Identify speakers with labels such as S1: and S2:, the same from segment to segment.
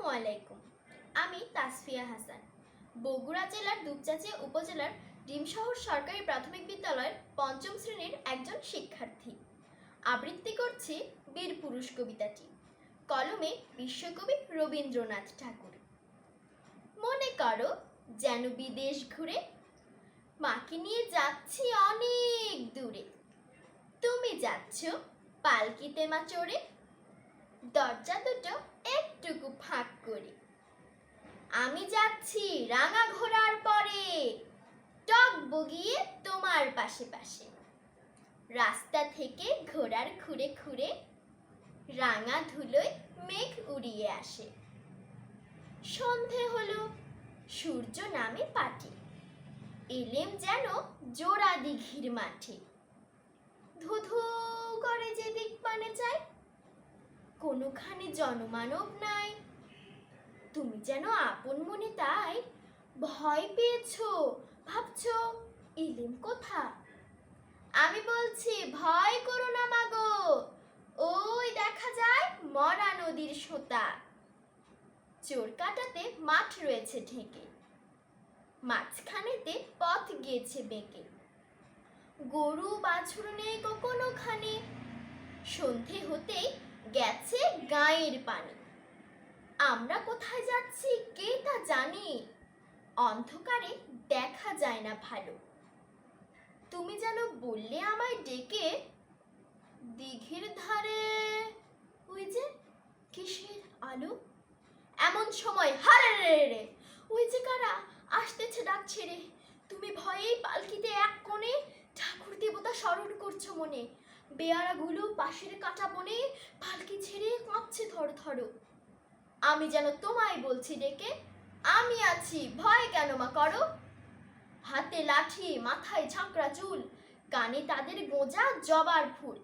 S1: আসসালামু আলাইকুম। আমি তাসফিয়া হাসান। বগুড়া জেলার দুপচাচিয়া উপজেলার ডিমশহর সরকারি প্রাথমিক বিদ্যালয়ের পঞ্চম শ্রেণির একজন শিক্ষার্থী। আবৃত্তি করছি বীর পুরুষ কবিতাটি। কলমে বিশ্বকবি রবীন্দ্রনাথ ঠাকুর। মনে করো যেন বিদেশ ঘুরে মাকে নিয়ে যাচ্ছি অনেক দূরে। তুমি যাচ্ছ পালকিতে মা চড়ে দরজা দুটো একটুকু ফাঁক করে। আমি যাচ্ছি রাঙা ঘোড়ার পরে। টক বগিয়ে তোমার পাশে পাশে। রাস্তা থেকে ঘোড়ার খুঁড়ে খুঁড়ে রাঙা ধুলোয় মেঘ উড়িয়ে আসে। সন্ধে হলো, সূর্য নামে পাটে। এলেম যেন জোড়া দিঘির মাঠে। ধুধু করে যে দিক পানে চায় কোনোখানে জনমানব নাই। তুমি যেন আপন মনে তাই ভয় পেয়েছ, ভাবছ, ইলিম কোথা আমি বলছি, ভয় করো না মাগো। ওই দেখা যায় মরা নদীর সোতা। চোর কাটাতে মাঠ রয়েছে ঢেকে। মাঝখানেতে পথ গিয়েছে বেঁকে। গরু বাছুর নেই কোনোখানে সন্ধে হতেই গেছে গায়ের পানি। আমরা কোথায় যাচ্ছি কে তা জানি? অন্ধকারে দেখা যায় না ভালো। তুমি যেন বললে আমায় ডেকে। দিঘির ধারে। ওই যে কিসের আলো? এমন সময় হারে রে রে ওই যে কারা? আসতেছে ডাক ছেড়ে। তুমি ভয়েই পালকিতে এক কোণে ঠাকুর দেবতা স্মরণ করছ মনে। বেয়ারাগুলো পাশের কাটা বনে পালকি ছেড়ে কাঁপছে থর থর। আমি যেন তোমায় বলছি ডেকে, আমি আছি, ভয় কেন মা করো? হাতে লাঠি, মাথায় ঝাঁকড়া চুল, কানে তাদের গোঁজা জবার ফুল।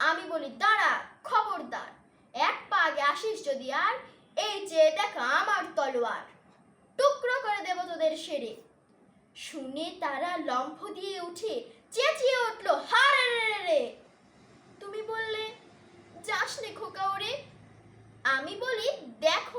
S1: আমি বলি, দাঁড়া, খবরদার, এক পা আগে আসিস যদি আর, এই যে দেখা আমার তলোয়ার। টুকরো করে দেব তোদের সেরে। শুনে তারা লম্ফ দিয়ে উঠে চেঁচিয়ে উঠল হারে রে রে রে তুমি বললে যাস নে খোকা ওরে আমি বলি দেখো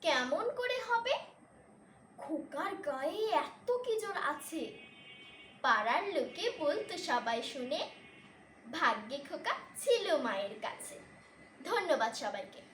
S1: কেমন করে হবে? খোকার গায়ে এত কি জোর আছে? পাড়ার লোকে বলতো সবাই শুনে, ভাগ্যে খোকা ছিল মায়ের কাছে। ধন্যবাদ সবাইকে।